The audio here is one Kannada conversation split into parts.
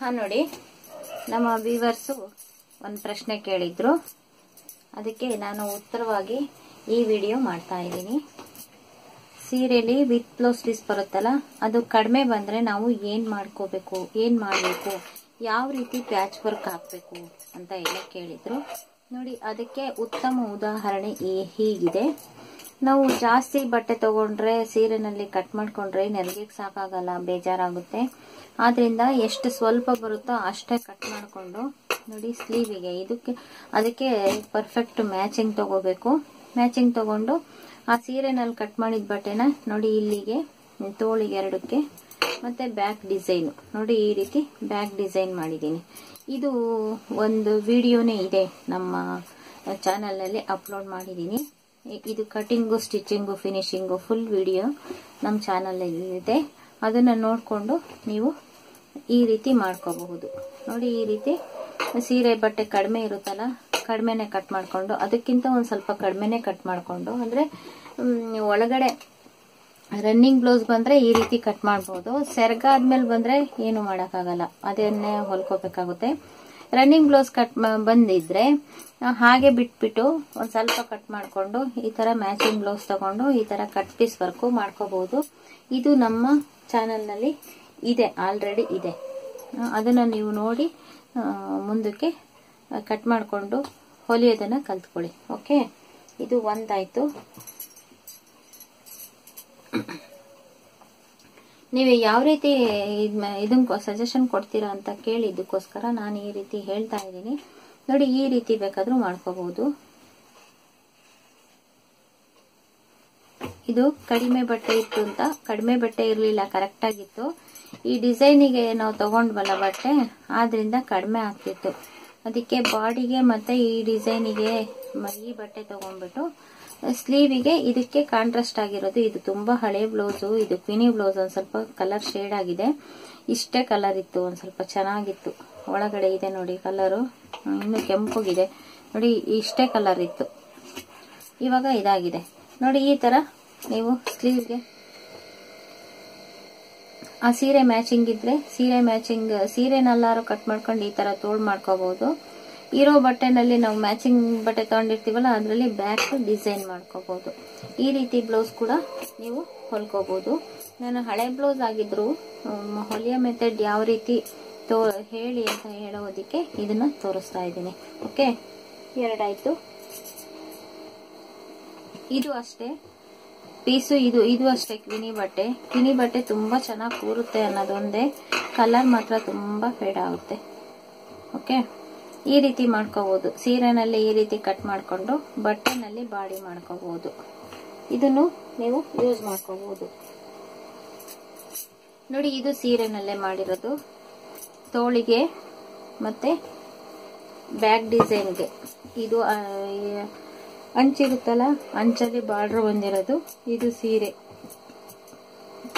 ಹಾ, ನೋಡಿ. ನಮ್ಮ ವ್ಯೂವರ್ಸು ಒಂದು ಪ್ರಶ್ನೆ ಕೇಳಿದ್ರು. ಅದಕ್ಕೆ ನಾನು ಉತ್ತರವಾಗಿ ಈ ವಿಡಿಯೋ ಮಾಡ್ತಾ ಇದ್ದೀನಿ. ಸೀರೆಲಿ ವಿತ್ ಬ್ಲೌಸ್ ಪೀಸ್ ಬರುತ್ತಲ್ಲ, ಅದು ಕಡಿಮೆ ಬಂದರೆ ನಾವು ಏನು ಮಾಡ್ಕೋಬೇಕು, ಏನು ಮಾಡಬೇಕು, ಯಾವ ರೀತಿ ಪ್ಯಾಚ್ ವರ್ಕ್ ಹಾಕಬೇಕು ಅಂತ ಎಲ್ಲ ಕೇಳಿದರು. ನೋಡಿ, ಅದಕ್ಕೆ ಉತ್ತಮ ಉದಾಹರಣೆ ಹೀಗಿದೆ. ನಾವು ಜಾಸ್ತಿ ಬಟ್ಟೆ ತಗೊಂಡ್ರೆ, ಸೀರೆನಲ್ಲಿ ಕಟ್ ಮಾಡ್ಕೊಂಡ್ರೆ ನೆರಿಗೆಗೆ ಸಾಕಾಗಲ್ಲ, ಬೇಜಾರಾಗುತ್ತೆ. ಆದ್ರಿಂದ ಎಷ್ಟು ಸ್ವಲ್ಪ ಬರುತ್ತೋ ಅಷ್ಟೇ ಕಟ್ ಮಾಡಿಕೊಂಡು, ನೋಡಿ ಸ್ಲೀವಿಗೆ ಇದಕ್ಕೆ, ಅದಕ್ಕೆ ಪರ್ಫೆಕ್ಟ್ ಮ್ಯಾಚಿಂಗ್ ತಗೋಬೇಕು. ಮ್ಯಾಚಿಂಗ್ ತಗೊಂಡು ಆ ಸೀರೆನಲ್ಲಿ ಕಟ್ ಮಾಡಿದ ಬಟ್ಟೆನ ನೋಡಿ ಇಲ್ಲಿಗೆ, ತೋಳಿಗೆ ಎರಡಕ್ಕೆ, ಮತ್ತೆ ಬ್ಯಾಕ್ ಡಿಸೈನ್ ನೋಡಿ ಈ ರೀತಿ ಬ್ಯಾಕ್ ಡಿಸೈನ್ ಮಾಡಿದ್ದೀನಿ. ಇದು ಒಂದು ವಿಡಿಯೋನೇ ಇದೆ ನಮ್ಮ ಚಾನಲ್ನಲ್ಲಿ ಅಪ್ಲೋಡ್ ಮಾಡಿದ್ದೀನಿ. ಇದು cutting stitching finishing, full video ನಮ್ಮ ಚಾನಲಲ್ಲಿ ಇದೆ. ಅದನ್ನು ನೋಡಿಕೊಂಡು ನೀವು ಈ ರೀತಿ ಮಾಡ್ಕೋಬಹುದು. ನೋಡಿ, ಈ ರೀತಿ ಸೀರೆ ಬಟ್ಟೆ ಕಡಿಮೆ ಇರುತ್ತಲ್ಲ, ಕಡಿಮೆನೆ ಕಟ್ ಮಾಡಿಕೊಂಡು, ಅದಕ್ಕಿಂತ ಒಂದು ಸ್ವಲ್ಪ ಕಡಿಮೆನೆ ಕಟ್ ಮಾಡಿಕೊಂಡು, ಅಂದರೆ ಒಳಗಡೆ ರನ್ನಿಂಗ್ ಬ್ಲೌಸ್ ಬಂದರೆ ಈ ರೀತಿ ಕಟ್ ಮಾಡ್ಬೋದು. ಸೆರಗಾದ್ಮೇಲೆ ಬಂದ್ರೆ ಏನು ಮಾಡೋಕ್ಕಾಗಲ್ಲ. ಅದನ್ನೇ ಹೊಲ್ಕೋಬೇಕಾಗುತ್ತೆ. ರನ್ನಿಂಗ್ ಬ್ಲೌಸ್ ಕಟ್ ಬಂದಿದ್ರೆ ಹಾಗೆ ಬಿಟ್ಬಿಟ್ಟು ಒಂದು ಸ್ವಲ್ಪ ಕಟ್ ಮಾಡಿಕೊಂಡು ಈ ಥರ ಮ್ಯಾಚಿಂಗ್ ಬ್ಲೌಸ್ ತಗೊಂಡು ಈ ಥರ ಕಟ್ ಪೀಸ್ ವರ್ಕು ಮಾಡ್ಕೋಬಹುದು ಇದು ನಮ್ಮ ಚಾನಲ್ನಲ್ಲಿ ಇದೆ ಆಲ್ರೆಡಿ ಇದೆ. ಅದನ್ನು ನೀವು ನೋಡಿ ಮುಂದಕ್ಕೆ ಕಟ್ ಮಾಡಿಕೊಂಡು ಹೊಲಿಯೋದನ್ನು ಕಲ್ತ್ಕೊಳ್ಳಿ ಓಕೆ ಇದು ಒಂದಾಯ್ತು. ನೀವು ಯಾವ ರೀತಿ ಇದನ್ನ ಸಜೆಷನ್ ಕೊಡ್ತೀರಾ ಅಂತ ಕೇಳಿದ್ದಕ್ಕೋಸ್ಕರ ನಾನು ಈ ರೀತಿ ಹೇಳ್ತಾ ಇದ್ದೀನಿ. ನೋಡಿ, ಈ ರೀತಿ ಬೇಕಾದರೂ ಮಾಡ್ಕೋಬಹುದು ಇದು ಕಡಿಮೆ ಬಟ್ಟೆ ಇತ್ತು ಅಂತ, ಕಡಿಮೆ ಬಟ್ಟೆ ಇರಲಿಲ್ಲ ಕರೆಕ್ಟಾಗಿತ್ತು ಈ ಡಿಸೈನಿಗೆ ನಾವು ತಗೊಂಡ್ವಲ್ಲ ಬಟ್ಟೆ, ಆದ್ರಿಂದ ಕಡಿಮೆ ಆಗ್ತಿತ್ತು. ಅದಕ್ಕೆ ಬಾಡಿಗೆ ಮತ್ತೆ ಈ ಡಿಸೈನಿಗೆ ಈ ಬಟ್ಟೆ ತಗೊಂಡ್ಬಿಟ್ಟು ಸ್ಲೀವಿಗೆ ಇದಕ್ಕೆ ಕಾಂಟ್ರಾಸ್ಟ್ ಆಗಿರೋದು. ಇದು ತುಂಬಾ ಹಳೆ ಬ್ಲೌಸು ಇದು ಕ್ವಿನಿ ಬ್ಲೌಸ್ ಒಂದ್ ಸ್ವಲ್ಪ ಕಲರ್ ಶೇಡ್ ಆಗಿದೆ. ಇಷ್ಟೇ ಕಲರ್ ಇತ್ತು, ಒಂದ್ ಸ್ವಲ್ಪ ಚೆನ್ನಾಗಿತ್ತು. ಒಳಗಡೆ ಇದೆ ನೋಡಿ ಕಲರು ಇನ್ನು ಕೆಂಪುಗಿದೆ. ನೋಡಿ, ಇಷ್ಟೇ ಕಲರ್ ಇತ್ತು. ಇವಾಗ ಇದಾಗಿದೆ. ನೋಡಿ, ಈ ತರ ನೀವು ಸ್ಲೀವ್ಗೆ ಆ ಸೀರೆ ಮ್ಯಾಚಿಂಗ್ ಇದ್ರೆ, ಸೀರೆ ಮ್ಯಾಚಿಂಗ್ ಸೀರೆನೆಲ್ಲಾರು ಕಟ್ ಮಾಡ್ಕೊಂಡು ಈ ತರ ತೋಳ್ ಮಾಡ್ಕೋಬಹುದು. ಇರೋ ಬಟ್ಟೆನಲ್ಲಿ ನಾವು ಮ್ಯಾಚಿಂಗ್ ಬಟ್ಟೆ ತಗೊಂಡಿರ್ತೀವಲ್ಲ, ಅದರಲ್ಲಿ ಬ್ಯಾಕ್ ಡಿಸೈನ್ ಮಾಡ್ಕೋಬಹುದು ಈ ರೀತಿ ಬ್ಲೌಸ್ ಕೂಡ ನೀವು ಹೊಲ್ಕೋಬಹುದು ನಾನು ಹಳೆ ಬ್ಲೌಸ್ ಆಗಿದ್ರು ಹೊಲಿಯ ಮೆಥಡ್ ಯಾವ ರೀತಿ ತೋ, ಹೇಳಿ ಅಂತ ಹೇಳೋದಕ್ಕೆ ಇದನ್ನ ತೋರಿಸ್ತಾ ಇದ್ದೀನಿ. ಓಕೆ? ಎರಡಾಯ್ತು. ಇದು ಅಷ್ಟೇ. ಪೀಸು ಇದು ಇದು ಅಷ್ಟೇ ಕ್ವಿನಿ ಬಟ್ಟೆ. ಕ್ವಿನಿ ಬಟ್ಟೆ ತುಂಬಾ ಚೆನ್ನಾಗಿ ಕೂರುತ್ತೆ ಅನ್ನೋದೊಂದೇ, ಕಲರ್ ಮಾತ್ರ ತುಂಬಾ ಫೇಡ್ ಆಗುತ್ತೆ. ಓಕೆ? ಈ ರೀತಿ ಮಾಡ್ಕೋಬಹುದು ಸೀರೆನಲ್ಲಿ ಈ ರೀತಿ ಕಟ್ ಮಾಡ್ಕೊಂಡು ಬಟ್ಟೆನಲ್ಲಿ ಬಾಡಿ ಮಾಡ್ಕೋಬಹುದು ಇದನ್ನು ನೀವು ಯೂಸ್ ಮಾಡ್ಕೋಬಹುದು ನೋಡಿ, ಇದು ಸೀರೆನಲ್ಲೇ ಮಾಡಿರೋದು. ತೋಳಿಗೆ ಮತ್ತೆ ಬ್ಯಾಕ್ ಡಿಸೈನ್ಗೆ ಇದು ಅಂಚಿರುತ್ತಲ್ಲ, ಅಂಚಲ್ಲಿ ಬಾರ್ಡರ್ ಬಂದಿರೋದು. ಇದು ಸೀರೆ.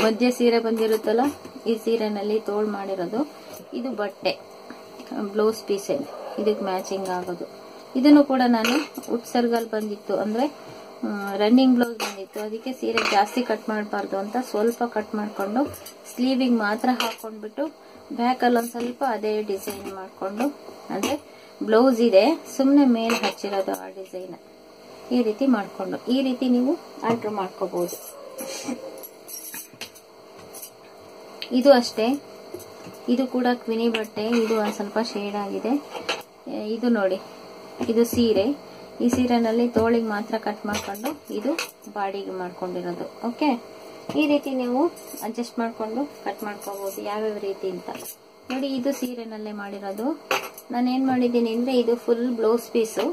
ಮಧ್ಯ ಸೀರೆ ಬಂದಿರುತ್ತಲ್ಲ, ಈ ಸೀರೆನಲ್ಲಿ ತೋಳ್ ಮಾಡಿರೋದು. ಇದು ಬಟ್ಟೆ, ಬ್ಲೌಸ್ ಪೀಸ್ ಇದಕ್ಕೆ ಮ್ಯಾಚಿಂಗ್ ಆಗೋದು. ಇದನ್ನು ಕೂಡ ನಾನು ಉಟ್ಸರ್ಗಲ್ ಬಂದಿತ್ತು ಅಂದರೆ ರನ್ನಿಂಗ್ ಬ್ಲೌಸ್ ಬಂದಿತ್ತು. ಅದಕ್ಕೆ ಸೀರೆ ಜಾಸ್ತಿ ಕಟ್ ಮಾಡಬಾರ್ದು ಅಂತ ಸ್ವಲ್ಪ ಕಟ್ ಮಾಡಿಕೊಂಡು ಸ್ಲೀವಿಗೆ ಮಾತ್ರ ಹಾಕೊಂಡ್ಬಿಟ್ಟು ಬ್ಯಾಕಲ್ಲಿ ಒಂದು ಸ್ವಲ್ಪ ಅದೇ ಡಿಸೈನ್ ಮಾಡಿಕೊಂಡು, ಅಂದರೆ ಬ್ಲೌಸ್ ಇದೆ ಸುಮ್ಮನೆ ಮೇಲೆ ಹಚ್ಚಿರೋದು ಆ ಡಿಸೈನ್ ಈ ರೀತಿ ಮಾಡಿಕೊಂಡು. ಈ ರೀತಿ ನೀವು ಆರ್ಡ್ರ್ ಮಾಡ್ಕೋಬೋದು. ಇದು ಅಷ್ಟೇ. ಇದು ಕೂಡ ಕ್ವಿನಿ ಬಟ್ಟೆ ಇದು ಒಂದು ಸ್ವಲ್ಪ ಶೇಡ್ ಆಗಿದೆ. ಇದು ನೋಡಿ. ಇದು ಸೀರೆ. ಈ ಸೀರೆನಲ್ಲಿ ತೋಳಿಗೆ ಮಾತ್ರ ಕಟ್ ಮಾಡಿಕೊಂಡು ಇದು ಬಾಡಿಗೆ ಮಾಡ್ಕೊಂಡಿರೋದು. ಓಕೆ ಈ ರೀತಿ ನೀವು ಅಡ್ಜಸ್ಟ್ ಮಾಡಿಕೊಂಡು ಕಟ್ ಮಾಡ್ಕೋಬಹುದು ಯಾವ್ಯಾವ ರೀತಿ ಅಂತ. ನೋಡಿ, ಇದು ಸೀರೆನಲ್ಲೇ ಮಾಡಿರೋದು. ನಾನು ಏನ್ ಮಾಡಿದ್ದೀನಿ ಅಂದರೆ ಇದು ಫುಲ್ ಬ್ಲೌಸ್ ಪೀಸು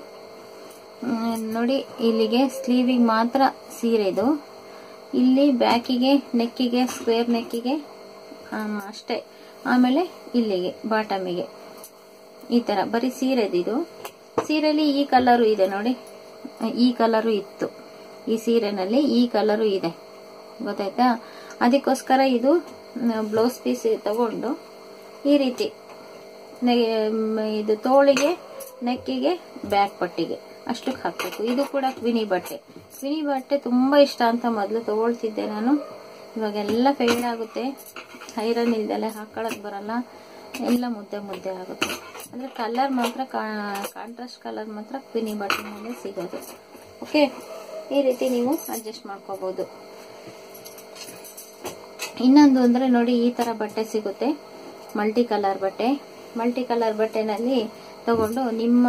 ನೋಡಿ, ಇಲ್ಲಿಗೆ ಸ್ಲೀವಿಗೆ ಮಾತ್ರ ಸೀರೆ ಇದು. ಇಲ್ಲಿ ಬ್ಯಾಕಿಗೆ ನೆಕ್ಕಿಗೆ ಸ್ಕ್ವೇರ್ ನೆಕ್ಕಿಗೆ ಅಷ್ಟೇ. ಆಮೇಲೆ ಇಲ್ಲಿಗೆ ಬಾಟಮಿಗೆ ಈ ತರ. ಬರೀ ಸೀರೆದಿದು ಸೀರೆಲಿ ಈ ಕಲರು ಇದೆ ನೋಡಿ. ಈ ಕಲರು ಇತ್ತು. ಈ ಸೀರೆನಲ್ಲಿ ಈ ಕಲರು ಇದೆ. ಗೊತ್ತಾಯ್ತಾ? ಅದಕ್ಕೋಸ್ಕರ ಇದು ಬ್ಲೌಸ್ ಪೀಸ್ ತಗೊಂಡು ಈ ರೀತಿ ಇದು ತೋಳಿಗೆ, ನೆಕ್ಕಿಗೆ, ಬ್ಯಾಕ್ ಪಟ್ಟಿಗೆ ಅಷ್ಟಕ್ಕೆ ಹಾಕಬೇಕು. ಇದು ಕೂಡ ಕ್ವಿನಿ ಬಟ್ಟೆ. ಕ್ವಿನಿ ಬಟ್ಟೆ ತುಂಬ ಇಷ್ಟ ಅಂತ ಮೊದಲು ತಗೊಳ್ತಿದ್ದೆ ನಾನು. ಇವಾಗೆಲ್ಲ ಫೇಡ್ ಆಗುತ್ತೆ. ಐರನ್ ಇಲ್ದಲೆ ಹಾಕೊಳಕ್ ಬರಲ್ಲ. ಎಲ್ಲ ಮುದ್ದೆ ಮುದ್ದೆ ಆಗುತ್ತೆ. ಅಂದರೆ ಕಲರ್ ಮಾತ್ರ ಕಾಂಟ್ರಾಸ್ಟ್ ಕಲರ್ ಮಾತ್ರ ಕ್ವಿನಿ ಬಟ್ಟೆ ಮೇಲೆ ಸಿಗೋದು. ಓಕೆ ಈ ರೀತಿ ನೀವು ಅಡ್ಜಸ್ಟ್ ಮಾಡ್ಕೋಬೋದು. ಇನ್ನೊಂದು ಅಂದರೆ ನೋಡಿ, ಈ ಥರ ಬಟ್ಟೆ ಸಿಗುತ್ತೆ. ಮಲ್ಟಿ ಕಲರ್ ಬಟ್ಟೆ. ಮಲ್ಟಿ ಕಲರ್ ಬಟ್ಟೆನಲ್ಲಿ ತಗೊಂಡು ನಿಮ್ಮ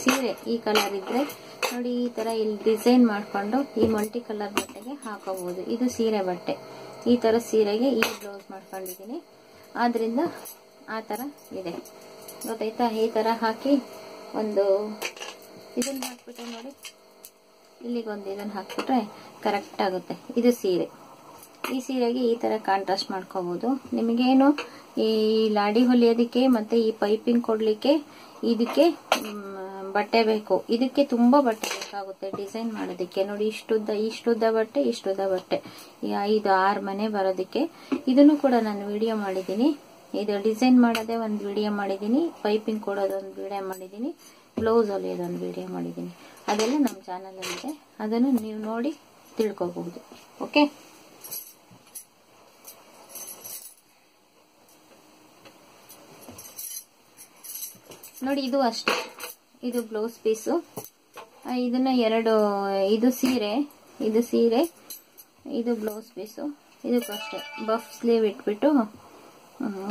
ಸೀರೆ ಈ ಕಲರ್ ಇದ್ರೆ ನೋಡಿ, ಈ ಥರ ಇಲ್ಲಿ ಡಿಸೈನ್ ಮಾಡಿಕೊಂಡು ಈ ಮಲ್ಟಿ ಕಲರ್ ಬಟ್ಟೆಗೆ ಹಾಕೋಬಹುದು ಇದು ಸೀರೆ ಬಟ್ಟೆ. ಈ ಥರ ಸೀರೆಗೆ ಈ ಬ್ಲೌಸ್ ಮಾಡ್ಕೊಂಡಿದ್ದೀನಿ. ಆದ್ರಿಂದ ಆ ಥರ ಇದೆ. ಗೊತ್ತಾಯ್ತಾ? ಈ ಥರ ಹಾಕಿ ಒಂದು ಇದನ್ನು ಹಾಕ್ಬಿಟ್ರೆ ನೋಡಿ. ಇಲ್ಲಿಗೊಂದು ಇದನ್ನು ಹಾಕ್ಬಿಟ್ರೆ ಕರೆಕ್ಟ್ ಆಗುತ್ತೆ. ಇದು ಸೀರೆ. ಈ ಸೀರೆಗೆ ಈ ಥರ ಕಾಂಟ್ರಾಸ್ಟ್ ಮಾಡ್ಕೋಬೋದು. ನಿಮಗೇನು ಈ ಲಾಡಿ ಹೊಲಿಯೋದಕ್ಕೆ ಮತ್ತು ಈ ಪೈಪಿಂಗ್ ಕೊಡಲಿಕ್ಕೆ ಇದಕ್ಕೆ ಬಟ್ಟೆ ಬೇಕು. ಇದಕ್ಕೆ ತುಂಬ ಬಟ್ಟೆ ಬೇಕಾಗುತ್ತೆ. ಡಿಸೈನ್ ಮಾಡೋದಕ್ಕೆ. ನೋಡಿ, ಇಷ್ಟುದ್ದ ಇಷ್ಟುದ್ದ ಬಟ್ಟೆ ಇಷ್ಟುದ್ದ ಬಟ್ಟೆ. ಈ ಐದು, ಆರು ಮನೆ ಬರೋದಕ್ಕೆ. ಇದನ್ನು ಕೂಡ ನಾನು ವಿಡಿಯೋ ಮಾಡಿದ್ದೀನಿ. ಇದು ಡಿಸೈನ್ ಮಾಡೋದೇ ಒಂದು ವಿಡಿಯೋ ಮಾಡಿದ್ದೀನಿ ಪೈಪಿಂಗ್ ಕೊಡೋದೊಂದು ವಿಡಿಯೋ ಮಾಡಿದ್ದೀನಿ ಬ್ಲೌಸ್ ಹೊಲಿಯೋದು ಒಂದು ವಿಡಿಯೋ ಮಾಡಿದ್ದೀನಿ ಅದೆಲ್ಲ ನಮ್ಮ ಚಾನಲಲ್ಲಿದೆ ಅದನ್ನು ನೀವು ನೋಡಿ ತಿಳ್ಕೊಬಹುದು. ಓಕೆ ನೋಡಿ ಇದು ಅಷ್ಟೇ. ಇದು ಬ್ಲೌಸ್ ಪೀಸು ಇದನ್ನ ಎರಡು, ಇದು ಸೀರೆ ಇದು ಸೀರೆ, ಇದು ಬ್ಲೌಸ್ ಪೀಸು ಇದಕ್ಕೂ ಅಷ್ಟೇ. ಬಫ್ ಸ್ಲೀವ್ ಇಟ್ಬಿಟ್ಟು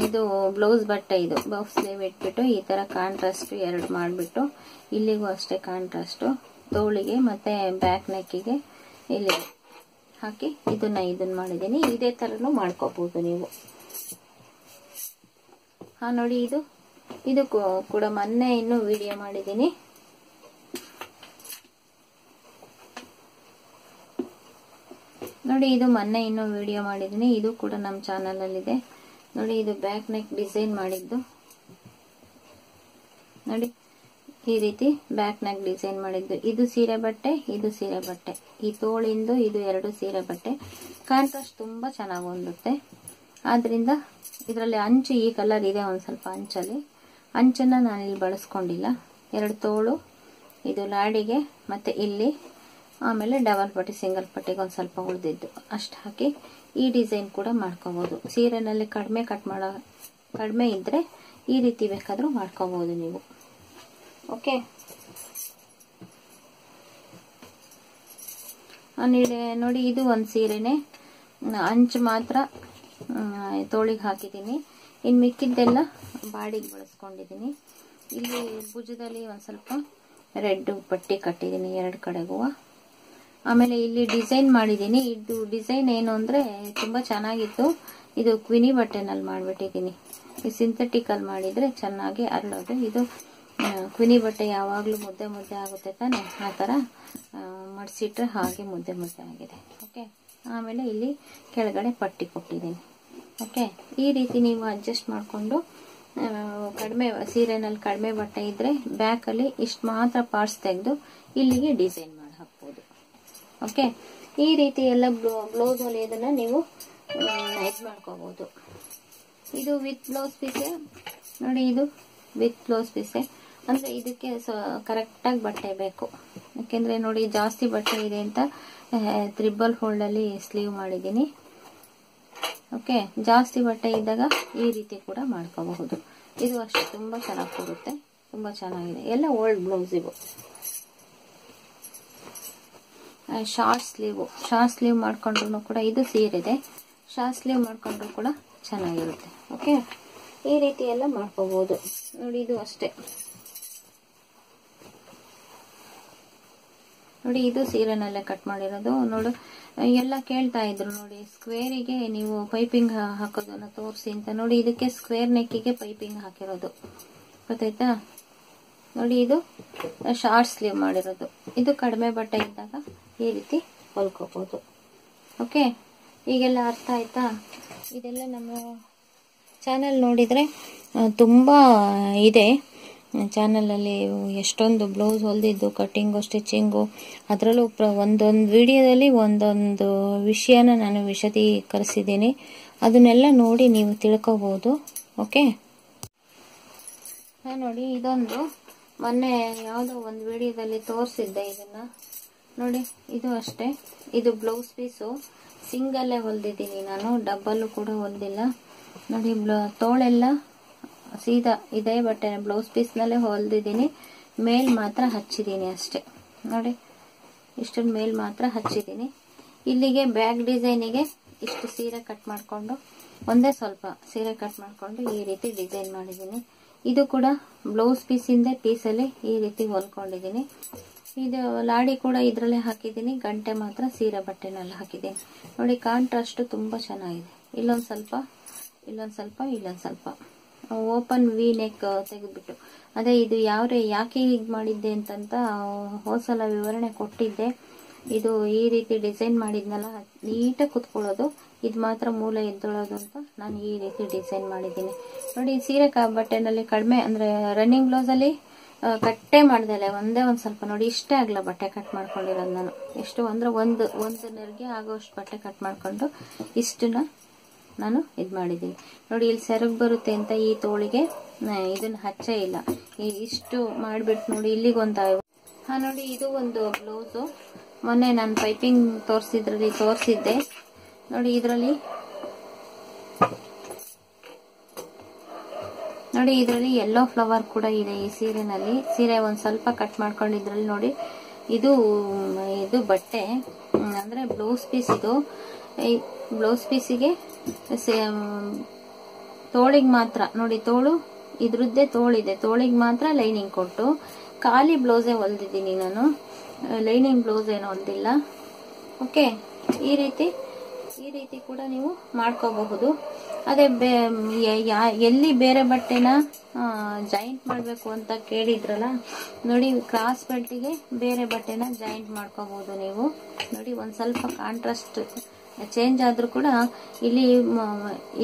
ಇದು ಬ್ಲೌಸ್ ಬಟ್ಟೆ ಇದು. ಬ್ಲೌಸ್ ಸ್ಲೀವ್ ಇಟ್ಬಿಟ್ಟು ಈ ಥರ ಕಾಂಟ್ರಾಸ್ಟ್ ಎರಡು ಮಾಡಿಬಿಟ್ಟು ಇಲ್ಲಿಗೂ ಅಷ್ಟೇ ಕಾಂಟ್ರಾಸ್ಟ್ ತೋಳಿಗೆ ಮತ್ತು ಬ್ಯಾಕ್ ನೆಕ್ಕಿಗೆ ಇಲ್ಲಿ ಹಾಕಿ ಇದನ್ನ ಇದನ್ನ ಮಾಡಿದ್ದೀನಿ. ಇದೇ ಥರನೂ ಮಾಡ್ಕೋಬಹುದು ನೀವು. ಹಾ, ನೋಡಿ ಇದು. ಇದು ಕೂಡ ಮೊನ್ನೆ ಇನ್ನು ವಿಡಿಯೋ ಮಾಡಿದ್ದೀನಿ. ನೋಡಿ, ಇದು ಮೊನ್ನೆ ಇನ್ನೂ ವಿಡಿಯೋ ಮಾಡಿದ್ದೀನಿ. ಇದು ಕೂಡ ನಮ್ಮ ಚಾನಲಲ್ಲಿದೆ ನೋಡಿ, ಇದು ಬ್ಯಾಕ್ ನೆಕ್ ಡಿಸೈನ್ ಮಾಡಿದ್ದು. ನೋಡಿ, ಈ ರೀತಿ ಬ್ಯಾಕ್ ನೆಕ್ ಡಿಸೈನ್ ಮಾಡಿದ್ದು. ಇದು ಸೀರೆ ಬಟ್ಟೆ, ಇದು ಸೀರೆ ಬಟ್ಟೆ. ಈ ತೋಳಿಂದು ಇದು ಎರಡು ಸೀರೆ ಬಟ್ಟೆ. ಕಾಂಟ್ರಾಸ್ಟ್ ತುಂಬಾ ಚೆನ್ನಾಗಿ ಹೊಂದುತ್ತೆ. ಆದ್ರಿಂದ ಇದರಲ್ಲಿ ಅಂಚು, ಈ ಕಲರ್ ಇದೆ ಒಂದು ಸ್ವಲ್ಪ ಅಂಚಲ್ಲಿ. ಅಂಚನ್ನ ನಾನು ಇಲ್ಲಿ ಬಳಸ್ಕೊಂಡಿಲ್ಲ. ಎರಡು ತೋಳು, ಇದು ಲಾಡಿಗೆ, ಮತ್ತೆ ಇಲ್ಲಿ ಆಮೇಲೆ ಡಬಲ್ ಪಟ್ಟಿ ಸಿಂಗಲ್ ಪಟ್ಟಿಗೆ ಒಂದು ಸ್ವಲ್ಪ ಉಳಿದಿದ್ದು. ಅಷ್ಟು ಹಾಕಿ ಈ ಡಿಸೈನ್ ಕೂಡ ಮಾಡ್ಕೋಬಹುದು ಸೀರೆನಲ್ಲಿ ಕಡಿಮೆ ಕಟ್ ಮಾಡೋ, ಕಡಿಮೆ ಇದ್ರೆ ಈ ರೀತಿ ಬೇಕಾದ್ರೂ ಮಾಡ್ಕೋಬಹುದು ನೀವು. ಓಕೆ? ನೋಡಿ ಇದು ಒಂದು ಸೀರೆನೆ. ಅಂಚು ಮಾತ್ರ ತೋಳಿಗೆ ಹಾಕಿದ್ದೀನಿ. ಇನ್ನು ಮಿಕ್ಕಿದ್ದೆಲ್ಲ ಬಾಡಿಗೆ ಬಳಸ್ಕೊಂಡಿದ್ದೀನಿ. ಇಲ್ಲಿ ಭುಜದಲ್ಲಿ ಒಂದು ಸ್ವಲ್ಪ ರೆಡ್ ಪಟ್ಟಿ ಕಟ್ಟಿದ್ದೀನಿ ಎರಡು ಕಡೆಗೂ. ಆಮೇಲೆ ಇಲ್ಲಿ ಡಿಸೈನ್ ಮಾಡಿದ್ದೀನಿ. ಇದು ಡಿಸೈನ್ ಏನು ಅಂದರೆ ತುಂಬ ಚೆನ್ನಾಗಿತ್ತು. ಇದು ಕ್ವಿನಿ ಬಟ್ಟೆನಲ್ಲಿ ಮಾಡಿಬಿಟ್ಟಿದ್ದೀನಿ. ಈ ಸಿಂಥೆಟಿಕಲ್ಲಿ ಮಾಡಿದರೆ ಚೆನ್ನಾಗಿ ಅರಳೋದು. ಇದು ಕ್ವಿನಿ ಬಟ್ಟೆ ಯಾವಾಗಲೂ ಮುದ್ದೆ ಮುದ್ದೆ ಆಗುತ್ತೆ ತಾನೆ? ಆ ಥರ ಮಡಿಸಿಟ್ರೆ ಹಾಗೆ ಮುದ್ದೆ ಮುದ್ದೆ ಆಗಿದೆ. ಓಕೆ ಆಮೇಲೆ ಇಲ್ಲಿ ಕೆಳಗಡೆ ಪಟ್ಟಿ ಕೊಟ್ಟಿದ್ದೀನಿ. ಓಕೆ ಈ ರೀತಿ ನೀವು ಅಡ್ಜಸ್ಟ್ ಮಾಡಿಕೊಂಡು ಕಡಿಮೆ ಸೀರೆನಲ್ಲಿ ಕಡಿಮೆ ಬಟ್ಟೆ ಇದ್ದರೆ ಬ್ಯಾಕಲ್ಲಿ ಇಷ್ಟು ಮಾತ್ರ ಪಾರ್ಟ್ಸ್ ತೆಗೆದು ಇಲ್ಲಿಗೆ ಡಿಸೈನ್ ಓಕೆ? ಈ ರೀತಿ ಎಲ್ಲ ಬ್ಲೌಸ್ ಹೊಲಿಯೋದನ್ನ ನೀವು ಇದು ಮಾಡ್ಕೋಬಹುದು ಇದು ವಿತ್ ಬ್ಲೌಸ್ ಪೀಸೆ ನೋಡಿ ಇದು ವಿತ್ ಬ್ಲೌಸ್ ಪೀಸೆ ಅಂದರೆ ಇದಕ್ಕೆ ಕರೆಕ್ಟಾಗಿ ಬಟ್ಟೆ ಬೇಕು. ಯಾಕೆಂದರೆ ನೋಡಿ ಜಾಸ್ತಿ ಬಟ್ಟೆ ಇದೆ ಅಂತ ತ್ರಿಬಲ್ ಫೋಲ್ಡಲ್ಲಿ ಸ್ಲೀವ್ ಮಾಡಿದ್ದೀನಿ. ಓಕೆ? ಜಾಸ್ತಿ ಬಟ್ಟೆ ಇದ್ದಾಗ ಈ ರೀತಿ ಕೂಡ ಮಾಡ್ಕೋಬಹುದು. ಇದು ಅಷ್ಟೇ, ತುಂಬ ಚೆನ್ನಾಗಿ ಕೊಡುತ್ತೆ ತುಂಬ ಚೆನ್ನಾಗಿದೆ. ಎಲ್ಲ ಓಲ್ಡ್ ಬ್ಲೌಸ್ ಇವು. ಶಾರ್ಟ್ ಸ್ಲೀವ್ ಶಾರ್ಟ್ ಸ್ಲೀವ್ ಮಾಡ್ಕೊಂಡ್ರು ಕೂಡ ಇದು ಸೀರಿದೆ ಶಾರ್ಟ್ ಸ್ಲೀವ್ ಮಾಡ್ಕೊಂಡ್ರು ಕೂಡ ಚೆನ್ನಾಗಿರುತ್ತೆ. ಓಕೆ ಈ ರೀತಿ ಎಲ್ಲ ಮಾಡ್ಕೋಬಹುದು ನೋಡಿ, ಇದು ಅಷ್ಟೇ. ನೋಡಿ, ಇದು ಸೀರೆನಲ್ಲೇ ಕಟ್ ಮಾಡಿರೋದು. ನೋಡು, ಎಲ್ಲ ಕೇಳ್ತಾ ಇದ್ರು. ನೋಡಿ ಸ್ಕ್ವೇರಿಗೆ ನೀವು ಪೈಪಿಂಗ್ ಹಾಕೋದನ್ನ ತೋರಿಸಿ ಅಂತ. ನೋಡಿ, ಇದಕ್ಕೆ ಸ್ಕ್ವೇರ್ ನೆಕ್ಕಿಗೆ ಪೈಪಿಂಗ್ ಹಾಕಿರೋದು. ಗೊತ್ತಾಯ್ತಾ? ನೋಡಿ, ಇದು ಶಾರ್ಟ್ ಸ್ಲೀವ್ ಮಾಡಿರೋದು. ಇದು ಕಡಿಮೆ ಬಟ್ಟೆ ಇದ್ದಾಗ ಈ ರೀತಿ ಹೊಲ್ಕೋಬೋದು. ಓಕೆ ಈಗೆಲ್ಲ ಅರ್ಥ ಆಯ್ತಾ? ಇದೆಲ್ಲ ನಮ್ಮ ಚಾನಲ್ ನೋಡಿದರೆ ತುಂಬ ಇದೆ. ಚಾನಲಲ್ಲಿ ಎಷ್ಟೊಂದು ಬ್ಲೌಸ್ ಹೊಲಿದಿದ್ದು ಕಟ್ಟಿಂಗು ಸ್ಟಿಚಿಂಗು ಅದರಲ್ಲೂ ಪ್ರ, ಒಂದೊಂದು ವಿಡಿಯೋದಲ್ಲಿ ಒಂದೊಂದು ವಿಷಯನ ನಾನು ವಿಶದೀಕರಿಸಿದ್ದೀನಿ. ಅದನ್ನೆಲ್ಲ ನೋಡಿ ನೀವು ತಿಳ್ಕೊಬೋದು. ಓಕೆ ನೋಡಿ, ಇದೊಂದು ಮೊನ್ನೆ ಯಾವುದೋ ಒಂದು ವಿಡಿಯೋದಲ್ಲಿ ತೋರಿಸಿದ್ದೆ ಇದನ್ನ. ನೋಡಿ, ಇದು ಅಷ್ಟೇ. ಇದು ಬ್ಲೌಸ್ ಪೀಸು ಸಿಂಗಲ್ಲೇ ಹೊಲ್ದಿದ್ದೀನಿ ನಾನು, ಡಬ್ಬಲ್ಲು ಕೂಡ ಹೊಲ್ದಿಲ್ಲ. ನೋಡಿ, ಬ್ಲ, ತೋಳೆಲ್ಲ ಸೀದಾ ಇದೇ ಬಟ್ಟೆ ಬ್ಲೌಸ್ ಪೀಸ್ನಲ್ಲೇ ಹೊಲ್ದಿದ್ದೀನಿ. ಮೇಲ್ ಮಾತ್ರ ಹಚ್ಚಿದ್ದೀನಿ ಅಷ್ಟೇ. ನೋಡಿ, ಇಷ್ಟೊಂದು ಮೇಲ್ ಮಾತ್ರ ಹಚ್ಚಿದ್ದೀನಿ. ಇಲ್ಲಿಗೆ ಬ್ಯಾಗ್ ಡಿಸೈನಿಗೆ ಇಷ್ಟು ಸೀರೆ ಕಟ್ ಮಾಡಿಕೊಂಡು, ಒಂದೇ ಸ್ವಲ್ಪ ಸೀರೆ ಕಟ್ ಮಾಡಿಕೊಂಡು ಈ ರೀತಿ ಡಿಸೈನ್ ಮಾಡಿದ್ದೀನಿ. ಇದು ಕೂಡ ಬ್ಲೌಸ್ ಪೀಸಿಂದ ಪೀಸಲ್ಲಿ ಈ ರೀತಿ ಹೊಲ್ಕೊಂಡಿದ್ದೀನಿ. ಇದು ಲಾಡಿ ಕೂಡ ಇದರಲ್ಲೇ ಹಾಕಿದ್ದೀನಿ. ಗಂಟೆ ಮಾತ್ರ ಸೀರೆ ಬಟ್ಟೆನಲ್ಲಿ ಹಾಕಿದ್ದೀನಿ. ನೋಡಿ ಕಾಂಟ್ರಾಸ್ಟ್ ತುಂಬ ಚೆನ್ನಾಗಿದೆ. ಇಲ್ಲೊಂದು ಸ್ವಲ್ಪ ಇಲ್ಲೊಂದು ಸ್ವಲ್ಪ ಇಲ್ಲೊಂದು ಸ್ವಲ್ಪ. ಓಪನ್ ವಿ ನೆಕ್ ತೆಗೆದ್ಬಿಟ್ಟು. ಅದೇ ಇದು ಯಾವ ಯಾಕೆ ಹೀಗೆ ಮಾಡಿದ್ದೆ ಅಂತಂತ ಹೋಸಲ ವಿವರಣೆ ಕೊಟ್ಟಿದ್ದೆ. ಇದು ಈ ರೀತಿ ಡಿಸೈನ್ ಮಾಡಿದ್ನಲ್ಲ, ನೀಟಾಗಿ ಕುತ್ಕೊಳ್ಳೋದು. ಇದು ಮಾತ್ರ ಮೂಲೆ ಎದ್ದೊಳೋದು ಅಂತ ನಾನು ಈ ರೀತಿ ಡಿಸೈನ್ ಮಾಡಿದ್ದೀನಿ. ನೋಡಿ, ಸೀರೆ ಕ, ಬಟ್ಟೆನಲ್ಲಿ ಕಡಿಮೆ, ಅಂದರೆ ರನ್ನಿಂಗ್ ಬ್ಲೌಸಲ್ಲಿ ಕಟ್ಟೆ ಮಾಡ್ದಲೆ, ಒಂದೇ ಒಂದು ಸ್ವಲ್ಪ ನೋಡಿ, ಇಷ್ಟೇ ಆಗಲ್ಲ ಬಟ್ಟೆ ಕಟ್ ಮಾಡ್ಕೊಂಡಿರೋದು ನಾನು. ಎಷ್ಟು ಅಂದರೆ ಒಂದು ಒಂದು ನೆರಿಗೆ ಆಗೋಷ್ಟು ಬಟ್ಟೆ ಕಟ್ ಮಾಡಿಕೊಂಡು ಇಷ್ಟನ್ನ ನಾನು ಇದು ಮಾಡಿದ್ದೀನಿ. ನೋಡಿ ಇಲ್ಲಿ ಸೆರಗು ಬರುತ್ತೆ ಅಂತ ಈ ತೋಳಿಗೆ ಇದನ್ನ ಹಚ್ಚೇ ಇಲ್ಲ. ಇಷ್ಟು ಮಾಡಿಬಿಟ್ಟು ನೋಡಿ, ಇಲ್ಲಿಗೊಂದು ಹಾಂ, ನೋಡಿ, ಇದು ಒಂದು ಬ್ಲೌಸು. ಮೊನ್ನೆ ನಾನು ಪೈಪಿಂಗ್ ತೋರಿಸಿದ್ರಲ್ಲಿ ತೋರಿಸಿದ್ದೆ. ನೋಡಿ, ಇದರಲ್ಲಿ ನೋಡಿ, ಇದರಲ್ಲಿ ಎಲ್ಲೋ ಫ್ಲವರ್ ಕೂಡ ಇದೆ ಈ ಸೀರೆನಲ್ಲಿ. ಸೀರೆ ಒಂದು ಸ್ವಲ್ಪ ಕಟ್ ಮಾಡ್ಕೊಂಡು ಇದ್ರಲ್ಲಿ ನೋಡಿ. ಇದು ಇದು ಬಟ್ಟೆ. ಅಂದರೆ ಬ್ಲೌಸ್ ಪೀಸ್ ಇದು. ಈ ಬ್ಲೌಸ್ ಪೀಸಿಗೆ ತೋಳಿಗೆ ಮಾತ್ರ, ನೋಡಿ ತೋಳು, ಇದ್ರದ್ದೇ ತೋಳಿದೆ. ತೋಳಿಗೆ ಮಾತ್ರ ಲೈನಿಂಗ್ ಕೊಟ್ಟು. ಖಾಲಿ ಬ್ಲೌಸೇ ಹೊಲ್ದಿದ್ದೀನಿ ನಾನು. ಲೈನಿಂಗ್ ಬ್ಲೌಸ್ ಏನು ಹೊಲ್ದಿಲ್ಲ. ಓಕೆ ಈ ರೀತಿ ಈ ರೀತಿ ಕೂಡ ನೀವು ಮಾಡ್ಕೋಬಹುದು. ಅದೇ ಎಲ್ಲಿ ಬೇರೆ ಬಟ್ಟೆನ ಜಾಯಿಂಟ್ ಮಾಡಬೇಕು ಅಂತ ಕೇಳಿದ್ರಲ್ಲ, ನೋಡಿ ಕ್ರಾಸ್ ಬೆಲ್ಟಿಗೆ ಬೇರೆ ಬಟ್ಟೆನ ಜಾಯಿಂಟ್ ಮಾಡ್ಕೋಬಹುದು ನೀವು. ನೋಡಿ ಒಂದು ಸ್ವಲ್ಪ ಕಾಂಟ್ರಾಸ್ಟ್ ಚೇಂಜ್ ಆದರೂ ಕೂಡ ಇಲ್ಲಿ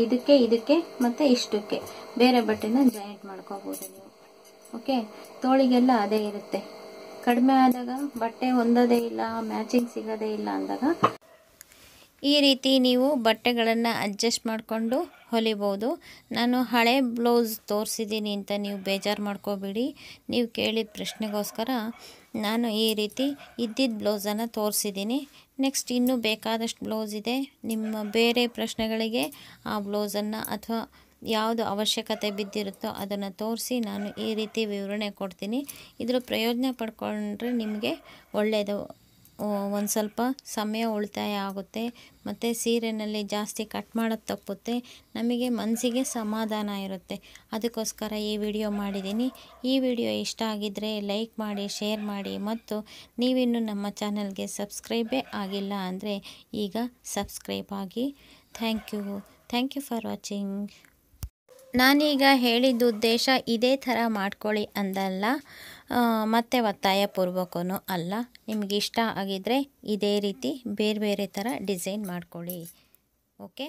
ಇದಕ್ಕೆ ಇದಕ್ಕೆ ಮತ್ತೆ ಇಷ್ಟಕ್ಕೆ ಬೇರೆ ಬಟ್ಟೆನ ಜಾಯಿಂಟ್ ಮಾಡ್ಕೋಬೋದು ನೀವು. ಓಕೆ ತೋಳಿಗೆಲ್ಲ ಅದೇ ಇರುತ್ತೆ. ಕಡಿಮೆ ಆದಾಗ ಬಟ್ಟೆ ಹೊಂದೋದೇ ಇಲ್ಲ ಮ್ಯಾಚಿಂಗ್ ಸಿಗೋದೇ ಇಲ್ಲ ಅಂದಾಗ ಈ ರೀತಿ ನೀವು ಬಟ್ಟೆಗಳನ್ನು ಅಡ್ಜಸ್ಟ್ ಮಾಡಿಕೊಂಡು ಹೊಲಿಬೋದು. ನಾನು ಹಳೆ ಬ್ಲೌಸ್ ತೋರಿಸಿದ್ದೀನಿ ಅಂತ ನೀವು ಬೇಜಾರು ಮಾಡ್ಕೋಬೇಡಿ. ನೀವು ಕೇಳಿದ ಪ್ರಶ್ನೆಗೋಸ್ಕರ ನಾನು ಈ ರೀತಿ ಇದ್ದಿದ್ದ ಬ್ಲೌಸನ್ನು ತೋರಿಸಿದ್ದೀನಿ. ನೆಕ್ಸ್ಟ್ ಇನ್ನೂ ಬೇಕಾದಷ್ಟು ಬ್ಲೌಸ್ ಇದೆ. ನಿಮ್ಮ ಬೇರೆ ಪ್ರಶ್ನೆಗಳಿಗೆ ಆ ಬ್ಲೌಸನ್ನು ಅಥವಾ ಯಾವುದು ಅವಶ್ಯಕತೆ ಬಿದ್ದಿರುತ್ತೋ ಅದನ್ನು ತೋರಿಸಿ ನಾನು ಈ ರೀತಿ ವಿವರಣೆ ಕೊಡ್ತೀನಿ. ಇದರ ಪ್ರಯೋಜನ ಪಡ್ಕೊಂಡ್ರೆ ನಿಮಗೆ ಒಳ್ಳೆಯದು ಒಂದು ಸ್ವಲ್ಪ ಸಮಯ ಉಳಿತಾಯ ಆಗುತ್ತೆ, ಮತ್ತು ಸೀರೆಯಲ್ಲಿ ಜಾಸ್ತಿ ಕಟ್ ಮಾಡೋದು ತಪ್ಪುತ್ತೆ, ನಮಗೆ ಮನಸ್ಸಿಗೆ ಸಮಾಧಾನ ಇರುತ್ತೆ. ಅದಕ್ಕೋಸ್ಕರ ಈ ವಿಡಿಯೋ ಮಾಡಿದ್ದೀನಿ. ಈ ವಿಡಿಯೋ ಇಷ್ಟ ಆಗಿದ್ದರೆ ಲೈಕ್ ಮಾಡಿ, ಶೇರ್ ಮಾಡಿ, ಮತ್ತು ನೀವಿನ್ನು ನಮ್ಮ ಚಾನಲ್ಗೆ ಸಬ್ಸ್ಕ್ರೈಬೇ ಆಗಿಲ್ಲ ಅಂದರೆ ಈಗ ಸಬ್ಸ್ಕ್ರೈಬ್ ಆಗಿ. Thank you thank you for watching. ನಾನೀಗ ಹೇಳಿದ ಉದ್ದೇಶ ಇದೇ ಥರ ಮಾಡ್ಕೊಳ್ಳಿ ಅಂದಲ್ಲ ಒತ್ತಾಯ ಪೂರ್ವಕನೂ ಅಲ್ಲ. ನಿಮಗೆ ಇಷ್ಟ ಆಗಿದ್ದರೆ ಇದೇ ರೀತಿ ಬೇರೆ ಬೇರೆ ಥರ ಡಿಸೈನ್ ಮಾಡ್ಕೊಳ್ಳಿ. ಓಕೆ?